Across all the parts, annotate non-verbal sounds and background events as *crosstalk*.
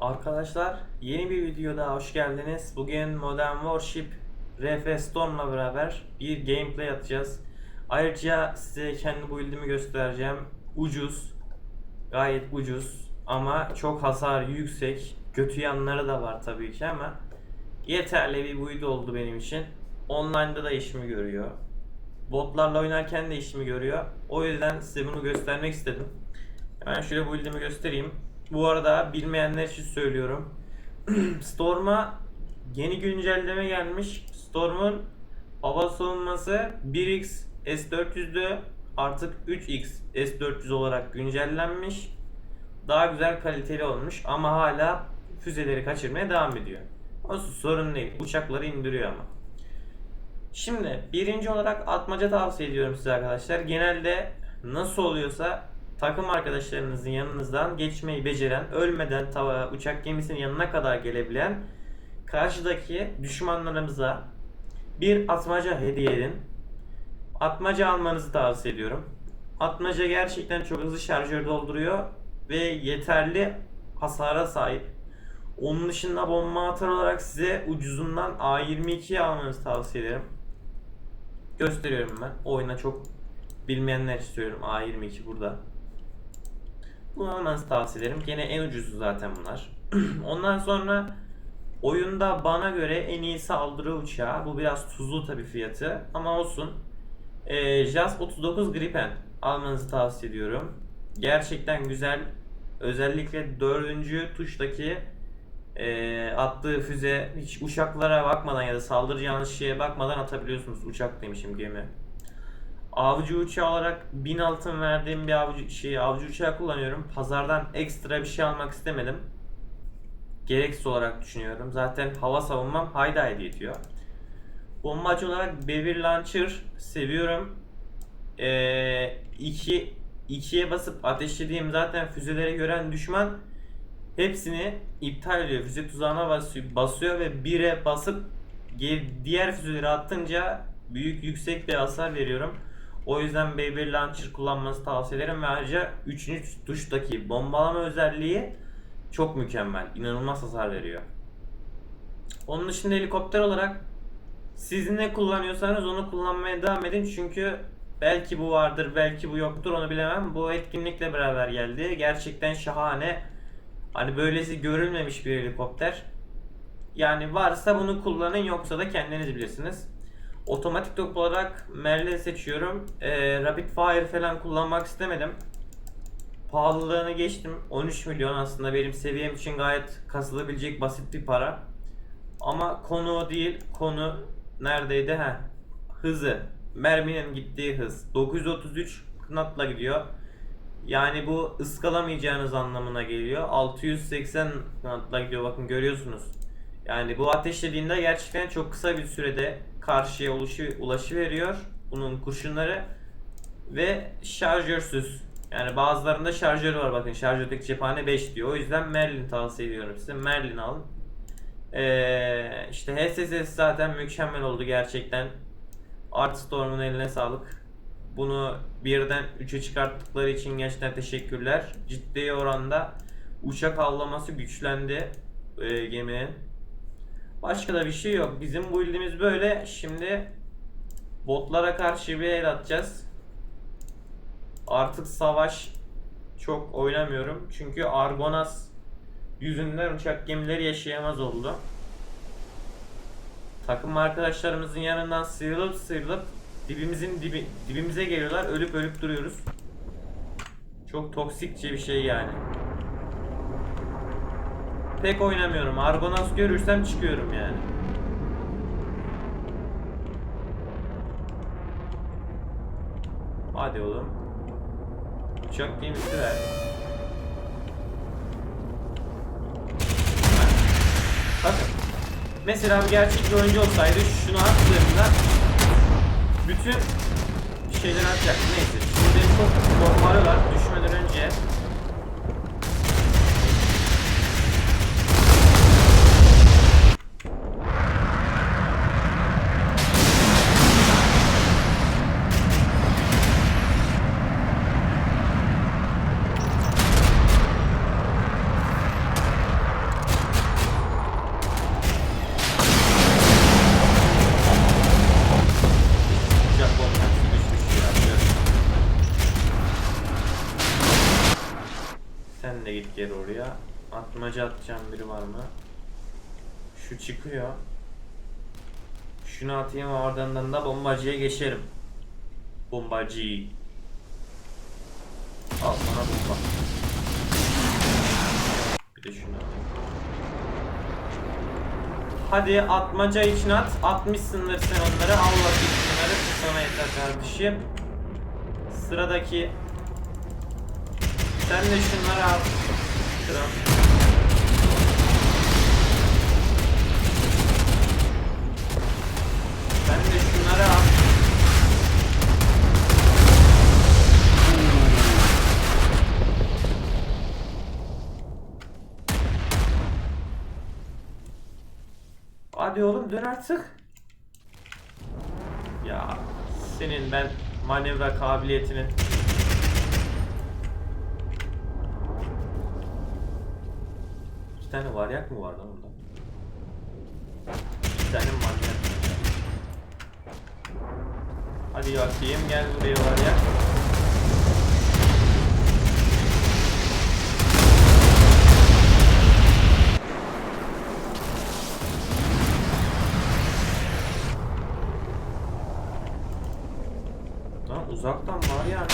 Arkadaşlar yeni bir videoda hoş geldiniz. Bugün Modern Warship RF Storm'la beraber bir gameplay atacağız. Ayrıca size kendi build'imi göstereceğim. Ucuz, gayet ucuz ama çok hasar yüksek. Kötü yanları da var tabii ki ama yeterli bir build oldu benim için. Online'da da işimi görüyor. Botlarla oynarken de işimi görüyor. O yüzden size bunu göstermek istedim. Hemen şöyle build'imi göstereyim. Bu arada bilmeyenler için söylüyorum. *clears throat* Storm'a yeni güncelleme gelmiş. Storm'un hava savunması 1x S400'dü artık 3x S400 olarak güncellenmiş. Daha güzel kaliteli olmuş ama hala füzeleri kaçırmaya devam ediyor. O sorun değil. Uçakları indiriyor ama. Şimdi birinci olarak atmaca tavsiye ediyorum size arkadaşlar. Genelde nasıl oluyorsa takım arkadaşlarınızın yanınızdan geçmeyi beceren, ölmeden tava, uçak gemisinin yanına kadar gelebilen karşıdaki düşmanlarımıza bir atmaca hediye edin. Atmaca almanızı tavsiye ediyorum. Atmaca gerçekten çok hızlı şarjör dolduruyor ve yeterli hasara sahip. Onun dışında bomba atar olarak size ucuzundan A22'yi almanızı tavsiye ederim. Gösteriyorum ben. Oyuna çok bilmeyenler istiyorum. A22 burada. Bunu almanızı tavsiye ederim. Gene en ucuzu zaten bunlar. *clears throat* Ondan sonra oyunda bana göre en iyi saldırı uçağı. Bu biraz tuzlu tabi fiyatı ama olsun. Ee, JAS 39 Gripen almanızı tavsiye ediyorum. Gerçekten güzel. Özellikle dördüncü tuştaki e, attığı füze hiç uçaklara bakmadan ya da saldıracağınız şeye bakmadan atabiliyorsunuz. Uçak demişim gemi. Avcı uçağı olarak 1000 altın verdiğim bir avcı, şey, avcı uçağı kullanıyorum. Pazardan ekstra bir şey almak istemedim. Gereksiz olarak düşünüyorum. Zaten hava savunmam hayda hediye ediyor. Bombacı olarak Bevir Launcher seviyorum. Ee, iki, ikiye basıp ateşlediğim zaten füzeleri gören düşman hepsini iptal ediyor. Füze tuzağına basıyor, basıyor ve 1'e basıp diğer füzeleri attınca büyük yüksek bir hasar veriyorum. O yüzden Baby Launcher kullanmanızı tavsiye ederim ve ayrıca 3. tuştaki bombalama özelliği çok mükemmel. İnanılmaz hasar veriyor. Onun dışında helikopter olarak siz ne kullanıyorsanız onu kullanmaya devam edin çünkü belki bu vardır belki bu yoktur onu bilemem. Bu etkinlikle beraber geldi. Gerçekten şahane. Hani böylesi görülmemiş bir helikopter. Yani varsa bunu kullanın yoksa da kendiniz bilirsiniz. Otomatik olarak Merlin seçiyorum. Ee, Rapid Fire falan kullanmak istemedim. Pahalılığını geçtim. 13 milyon aslında benim seviyem için gayet kasılabilecek basit bir para. Ama konu o değil. Konu neredeydi? Ha, hızı. Merminin gittiği hız. 933 knotla gidiyor. Yani bu ıskalamayacağınız anlamına geliyor. 680 knotla gidiyor bakın görüyorsunuz. Yani bu ateşlediğinde gerçekten çok kısa bir sürede karşıya ulaşı, ulaşı veriyor bunun kurşunları ve şarjörsüz. Yani bazılarında şarjörü var bakın şarjördeki cephane 5 diyor. O yüzden Merlin tavsiye ediyorum size. Merlin alın. Ee, işte HSS zaten mükemmel oldu gerçekten. Art Storm'un eline sağlık. Bunu birden 3'e çıkarttıkları için gerçekten teşekkürler. Ciddi oranda uçak avlaması güçlendi e, geminin. Başka da bir şey yok. Bizim bu build'imiz böyle. Şimdi botlara karşı bir el atacağız. Artık savaş çok oynamıyorum. Çünkü Argonas yüzünden uçak gemileri yaşayamaz oldu. Takım arkadaşlarımızın yanından sıyrılıp sıyrılıp dibimizin dibi, dibimize geliyorlar. Ölüp ölüp duruyoruz. Çok toksikçe bir şey yani. Pek oynamıyorum. Argonas görürsem çıkıyorum yani. Hadi oğlum. Uçak gemisi ver. Bakın. Mesela bir gerçek bir oyuncu olsaydı şunu attığımda bütün şeyleri atacaktı. Neyse. Şimdi çok bombaları var. Düşmeden önce Sen de git geri oraya. Atmaca atacağım biri var mı? Şu çıkıyor. Şunu atayım oradan da bombacıya geçerim. Bombacı. Al sana bomba. Bir de şunu alayım. Hadi atmaca için at. Atmışsındır sen onları. Al bakayım şunları. Bu sana yeter kardeşim. Sıradaki sen de şunları al. Kral. De şunları al. Hadi oğlum dön artık. Ya senin ben manevra kabiliyetinin İki tane varyak mı var lan orada? İki tane manyak. Hadi bakayım gel buraya varyak. Uzaktan var yani.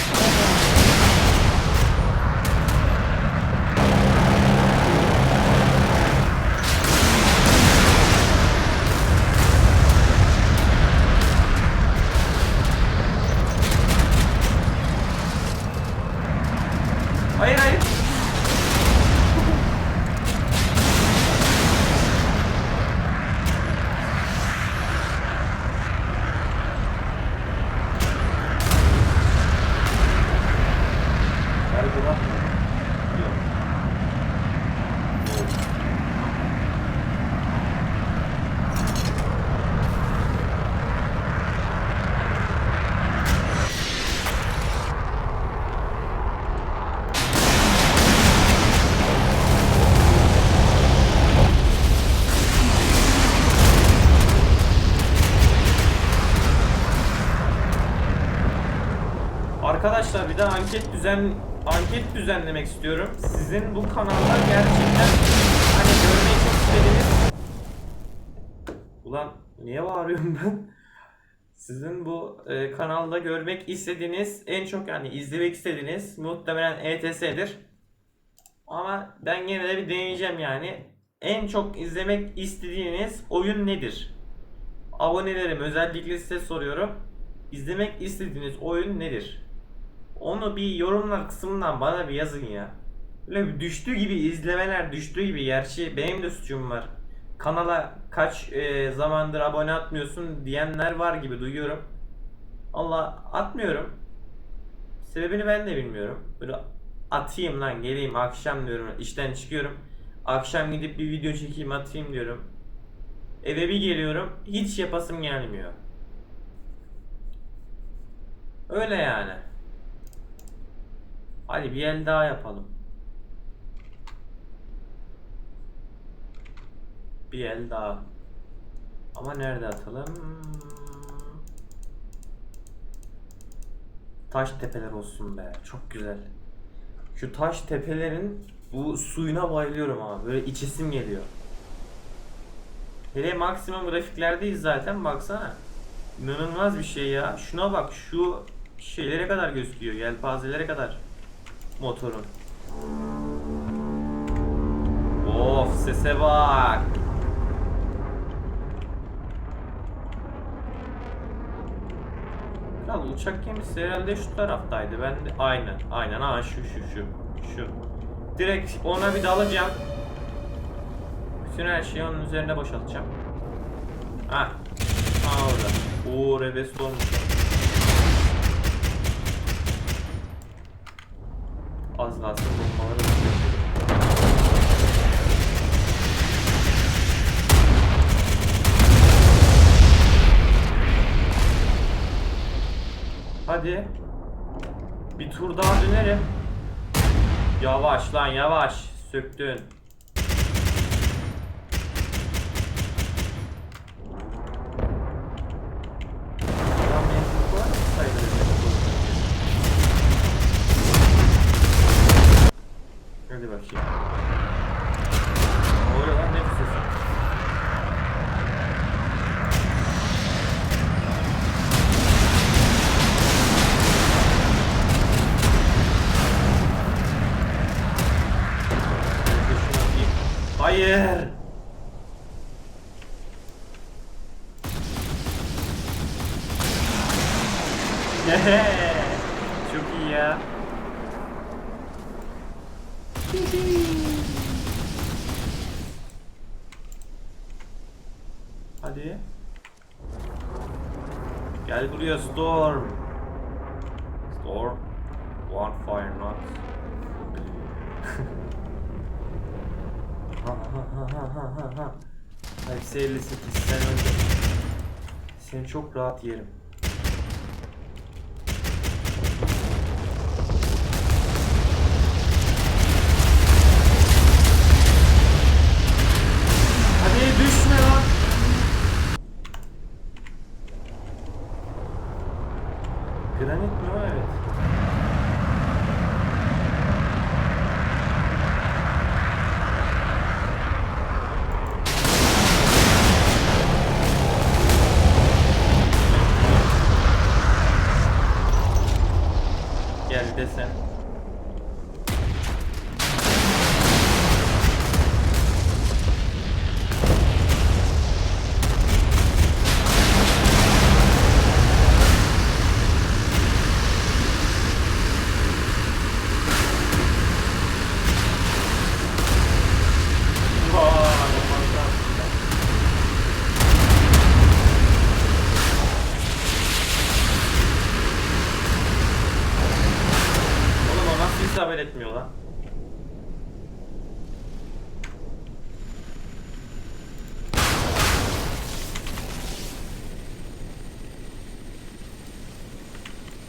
Hayır hayır. Nerede lan? Yok. Yok. Arkadaşlar bir de anket düzen anket düzenlemek istiyorum. Sizin bu kanalda gerçekten hani görmeyi çok istediğiniz Ulan niye bağırıyorum ben? Sizin bu e, kanalda görmek istediğiniz en çok yani izlemek istediğiniz muhtemelen ETS'dir. Ama ben gene de bir deneyeceğim yani. En çok izlemek istediğiniz oyun nedir? Abonelerim özellikle size soruyorum. İzlemek istediğiniz oyun nedir? Onu bir yorumlar kısmından bana bir yazın ya. Böyle düştüğü gibi izlemeler düştüğü gibi. Gerçi benim de suçum var. Kanala kaç e, zamandır abone atmıyorsun diyenler var gibi duyuyorum. Allah atmıyorum. Sebebini ben de bilmiyorum. Böyle atayım lan geleyim akşam diyorum. işten çıkıyorum. Akşam gidip bir video çekeyim atayım diyorum. Eve bir geliyorum. Hiç yapasım gelmiyor. Öyle yani. Hadi bir el daha yapalım. Bir el daha. Ama nerede atalım? Taş tepeler olsun be. Çok güzel. Şu taş tepelerin bu suyuna bayılıyorum ama. Böyle içesim geliyor. Hele maksimum grafiklerdeyiz zaten baksana. İnanılmaz bir şey ya. Şuna bak şu şeylere kadar gözüküyor. Yelpazelere kadar motorun. Of sese bak. Ya uçak gemisi herhalde şu taraftaydı. Ben de aynen aynen ha şu şu şu şu. Direkt ona bir dalacağım. Bütün her şeyi onun üzerine boşaltacağım. Ha. Ha orada. Oo reves olmuş. Az kalsın bombaları. Hadi. Bir tur daha dönerim. Yavaş lan yavaş. Söktün. Lan menzil var mı sayılır menzil? Hadi bakayım. Hayır. Çok iyi ya. Hadi. Gel buraya Storm. Storm. One fire not. ha ha ha ha ha ha. Hepsi 58 sen önce. Seni çok rahat yerim. O? Evet.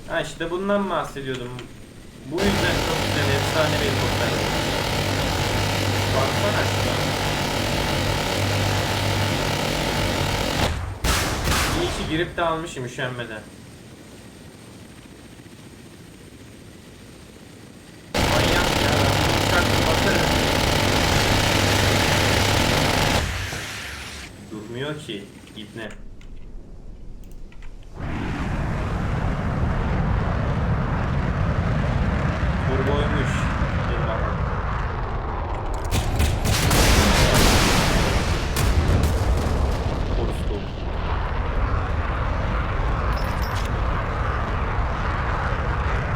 Ha işte bundan bahsediyordum. Bu yüzden çok güzel efsane bir helikopter. Baksana şuna. İyi ki girip de almışım üşenmeden. Durmuyor ki ibne. Turboymuş. Dur bakalım. Orospu.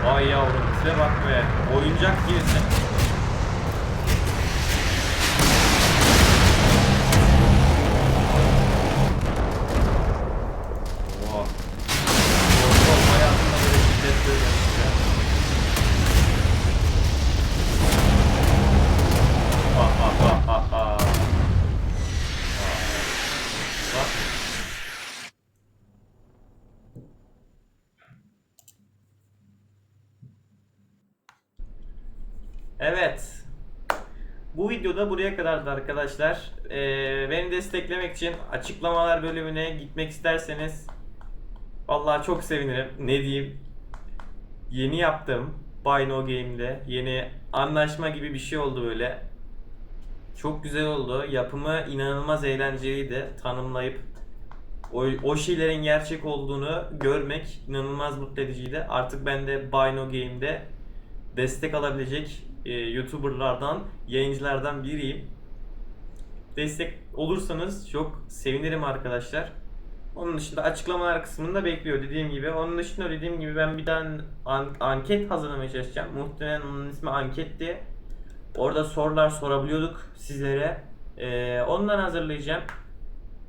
Vay yavrum size bak be. Oyuncak gibisin. Oha. Korkmam hayatımda böyle şiddet görmemiştim ya. Ha ha ha ha ha. Bak. Evet. Bu videoda buraya kadardı arkadaşlar. Ee, beni desteklemek için açıklamalar bölümüne gitmek isterseniz vallahi çok sevinirim. Ne diyeyim? Yeni yaptım. Buy No Game'de yeni anlaşma gibi bir şey oldu böyle. Çok güzel oldu. Yapımı inanılmaz eğlenceliydi. Tanımlayıp o, o şeylerin gerçek olduğunu görmek inanılmaz mutlu ediciydi. Artık ben de Buy No Game'de destek alabilecek e, YouTuber'lardan, yayıncılardan biriyim. Destek olursanız çok sevinirim arkadaşlar. Onun dışında açıklamalar kısmında bekliyor dediğim gibi. Onun dışında dediğim gibi ben bir tane an- anket hazırlamaya çalışacağım. Muhtemelen onun ismi anketti. Orada sorular sorabiliyorduk sizlere. Ee, ondan hazırlayacağım.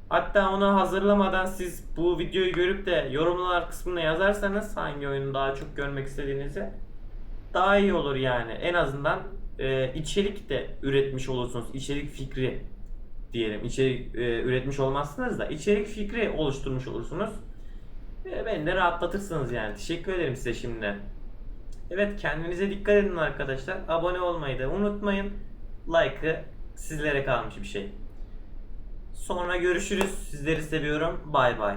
Hatta onu hazırlamadan siz bu videoyu görüp de yorumlar kısmına yazarsanız hangi oyunu daha çok görmek istediğinizi daha iyi olur yani. En azından e, içerik de üretmiş olursunuz. İçerik fikri diyelim. İçerik e, üretmiş olmazsınız da içerik fikri oluşturmuş olursunuz. E, beni de rahatlatırsınız yani. Teşekkür ederim size şimdiden. Evet kendinize dikkat edin arkadaşlar. Abone olmayı da unutmayın. Like'ı sizlere kalmış bir şey. Sonra görüşürüz. Sizleri seviyorum. Bay bay.